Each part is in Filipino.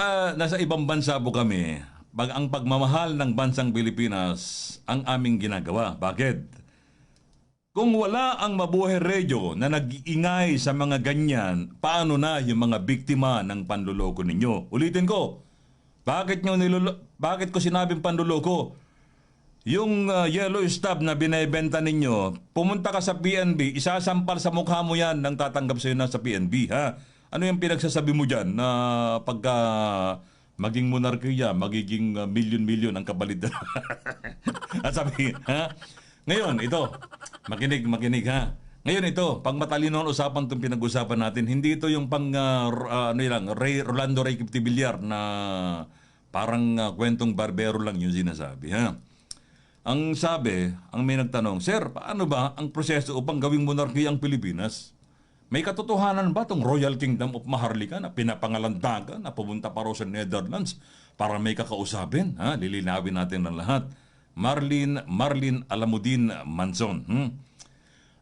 Ah, nasa ibang bansa po kami, pag ang pagmamahal ng bansang Pilipinas ang aming ginagawa. Bakit? Kung wala ang mabuhay radio na nag-iingay sa mga ganyan, paano na yung mga biktima ng panluloko ninyo? Ulitin ko, bakit nyo nilulo- bakit ko sinabing panluloko? Yung uh, yellow stub na binebenta ninyo, pumunta ka sa PNB, isasampal sa mukha mo yan nang tatanggap sa'yo na sa PNB, ha? Ano yung pinagsasabi mo dyan na pagka maging monarkiya, magiging uh, milyon-milyon ang kapalit At sabi, ha? Ngayon, ito, makinig, makinig ha. Ngayon ito, pag matalino ang usapan itong pinag-usapan natin, hindi ito yung pang, uh, uh, ano lang, Ray, Rolando Ray Villar na parang uh, kwentong barbero lang yung sinasabi, ha? Ang sabi, ang may nagtanong, Sir, paano ba ang proseso upang gawing monarkiya ang Pilipinas? May katotohanan ba itong Royal Kingdom of Maharlika na pinapangalandagan na pumunta pa sa Netherlands para may kakausapin? Ha? Lilinawin natin ang lahat. Marlin, Marlin Alamudin Manson. Hmm?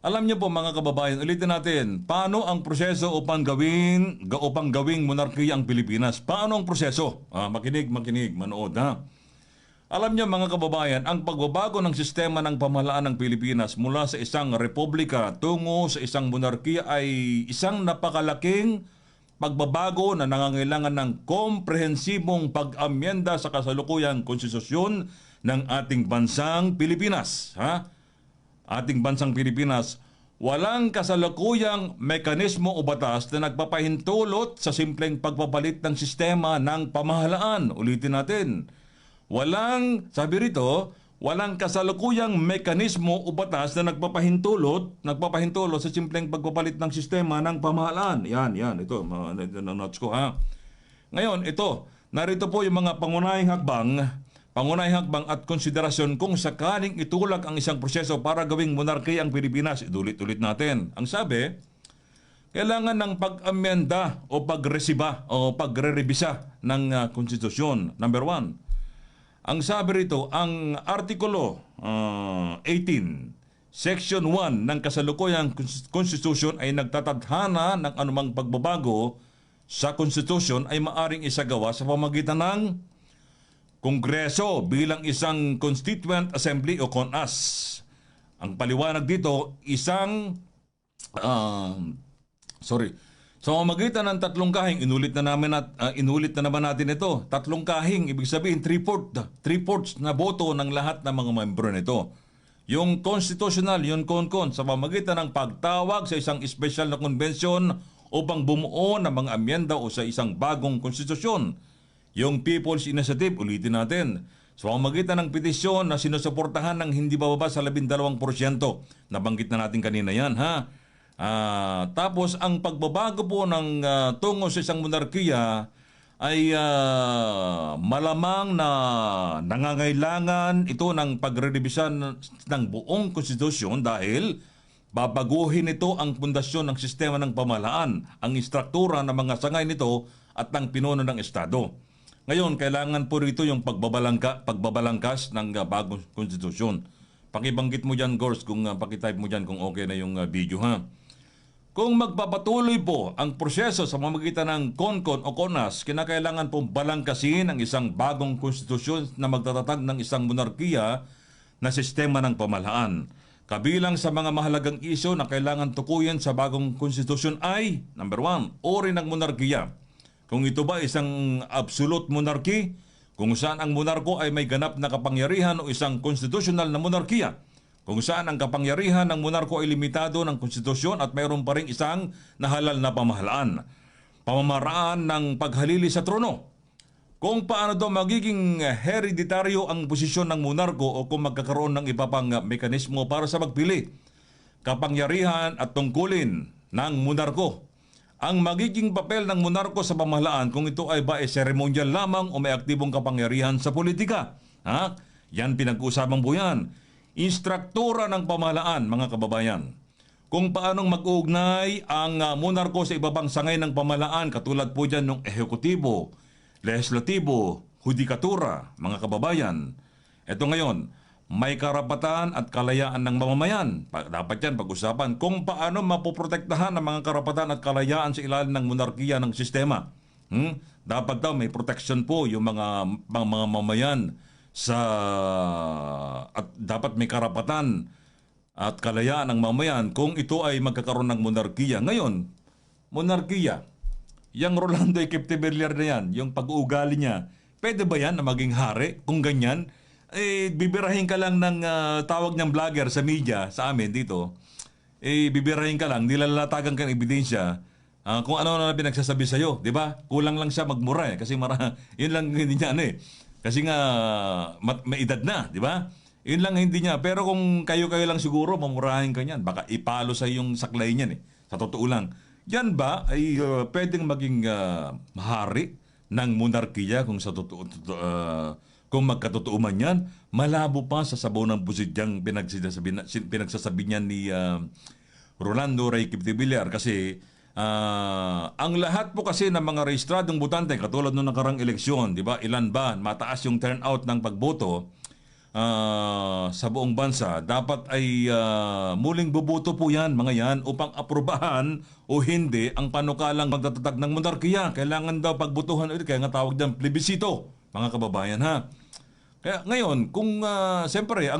Alam niyo po mga kababayan, ulitin natin, paano ang proseso upang gawin, ga, upang gawing monarkiya ang Pilipinas? Paano ang proseso? Ah, makinig, makinig, manood ha. Alam niyo mga kababayan, ang pagbabago ng sistema ng pamahalaan ng Pilipinas mula sa isang republika tungo sa isang monarkiya ay isang napakalaking pagbabago na nangangailangan ng komprehensibong pag-amyenda sa kasalukuyang konstitusyon ng ating bansang Pilipinas. Ha? Ating bansang Pilipinas, walang kasalukuyang mekanismo o batas na nagpapahintulot sa simpleng pagpapalit ng sistema ng pamahalaan. Ulitin natin. Walang, sabi rito, walang kasalukuyang mekanismo o batas na nagpapahintulot, nagpapahintulot sa simpleng pagpapalit ng sistema ng pamahalaan. Yan, yan, ito, ito, notes ko ha. Ngayon, ito, narito po yung mga pangunahing hakbang, pangunahing hakbang at konsiderasyon kung sakaling itulak ang isang proseso para gawing monarkiya ang Pilipinas. Idulit-ulit natin. Ang sabi, kailangan ng pag-amyenda o pagresiba o pagre-revisa ng uh, konstitusyon. Number one, ang sabi rito, ang Artikulo uh, 18, Section 1 ng kasalukuyang Constitution ay nagtatadhana ng anumang pagbabago sa Constitution ay maaring isagawa sa pamagitan ng Kongreso bilang isang Constituent Assembly o CONAS. Ang paliwanag dito, isang uh, sorry, sa pamamagitan ng tatlong kahing, inulit na namin at uh, inulit na naman natin ito. Tatlong kahing, ibig sabihin three-fourth, three-fourths na boto ng lahat ng mga membro nito. Yung constitutional, yung konkon, sa pamamagitan ng pagtawag sa isang special na konbensyon upang bumuo ng mga amyenda o sa isang bagong konstitusyon. Yung People's Initiative, ulitin natin, sa pamamagitan ng petisyon na sinusuportahan ng hindi bababa sa 12%. Nabanggit na natin kanina yan, ha? Ah, tapos ang pagbabago po ng uh, tungo sa isang monarkiya ay uh, malamang na nangangailangan ito ng pagre-revisan ng buong konstitusyon dahil babaguhin ito ang pundasyon ng sistema ng pamahalaan, ang istruktura ng mga sangay nito at ng pinuno ng Estado. Ngayon, kailangan po rito yung pagbabalangka, pagbabalangkas ng uh, bagong konstitusyon. Pakibanggit mo dyan, Gors, kung uh, pakitype mo dyan kung okay na yung uh, video, ha? Kung magpapatuloy po ang proseso sa mamagitan ng CONCON o CONAS, kinakailangan pong balangkasin ang isang bagong konstitusyon na magtatatag ng isang monarkiya na sistema ng pamahalaan. Kabilang sa mga mahalagang isyo na kailangan tukuyin sa bagong konstitusyon ay, number one, ori ng monarkiya. Kung ito ba isang absolute monarchy, kung saan ang monarko ay may ganap na kapangyarihan o isang constitutional na monarkiya kung saan ang kapangyarihan ng monarko ay limitado ng konstitusyon at mayroon pa rin isang nahalal na pamahalaan. Pamamaraan ng paghalili sa trono. Kung paano daw magiging hereditaryo ang posisyon ng monarko o kung magkakaroon ng iba pang mekanismo para sa magpili. Kapangyarihan at tungkulin ng monarko. Ang magiging papel ng monarko sa pamahalaan kung ito ay ba ay seremonyal lamang o may aktibong kapangyarihan sa politika. Ha? Yan pinag-uusapan po yan instruktura ng pamahalaan, mga kababayan. Kung paanong mag-uugnay ang uh, monarko sa ibabang sangay ng pamahalaan katulad po dyan ng ehekutibo, legislatibo, hudikatura, mga kababayan. Ito ngayon, may karapatan at kalayaan ng mamamayan. Dapat yan pag-usapan kung paano mapoprotektahan ang mga karapatan at kalayaan sa ilalim ng monarkiya ng sistema. Hmm? Dapat daw may protection po yung mga mga, mga mamayan sa at dapat may karapatan at kalayaan ng mamayan kung ito ay magkakaroon ng monarkiya. Ngayon, monarkiya, yung Rolando Equiptibiliar na yan, yung pag-uugali niya, pwede ba yan na maging hari? Kung ganyan, eh, bibirahin ka lang ng ah, tawag niyang vlogger sa media, sa amin dito, eh, bibirahin ka lang, nilalatagan ka ng ebidensya, ah, kung ano na pinagsasabi sa'yo, di ba? Kulang lang siya magmura eh, kasi mara, yun lang hindi niya ano eh. Kasi nga, mat, may edad na, di ba? Yun lang hindi niya. Pero kung kayo-kayo lang siguro, mamurahin ka niyan. Baka ipalo sa yung saklay niyan eh. Sa totoo lang. Yan ba ay uh, pwedeng maging uh, hari ng monarkiya kung sa totoo, totoo, uh, kung magkatotoo man yan, malabo pa sa sabaw ng busidyang pinagsasabi, na- sin- pinagsasabi niya ni uh, Rolando Ray Villar kasi ah, ang lahat po kasi ng mga rehistradong botante katulad nung nakarang eleksyon, 'di ba? Ilan ba mataas yung turnout ng pagboto ah, sa buong bansa, dapat ay ah, muling buboto po 'yan, mga 'yan upang aprubahan o hindi ang panukalang pagtatatag ng monarkiya. Kailangan daw pagbotohan ulit kaya nga tawag diyan plebisito, mga kababayan ha. Kaya ngayon, kung uh, siyempre ang